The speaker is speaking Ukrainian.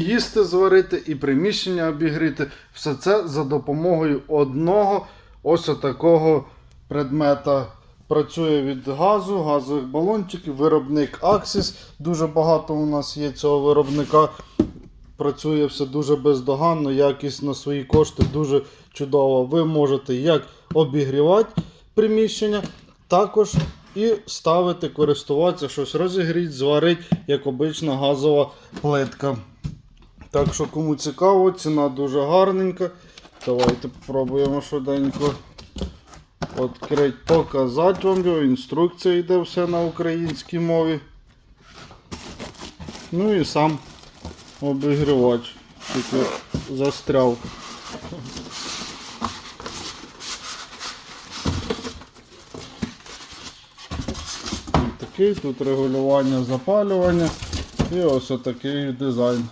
їсти зварити, і приміщення обігріти. Все це за допомогою одного ось такого предмета. Працює від газу, газових балончиків, виробник Axis. Дуже багато у нас є цього виробника. Працює все дуже бездоганно, якість на свої кошти дуже чудово. Ви можете як обігрівати приміщення, також і ставити, користуватися, щось розігріти, зварити, як обична газова плитка. Так що, кому цікаво, ціна дуже гарненька. Давайте спробуємо швиденько відкрити, показати вам його. Інструкція йде все на українській мові. Ну і сам обігрівач. Тільки застряв. Такий тут регулювання запалювання. І ось отакий дизайн.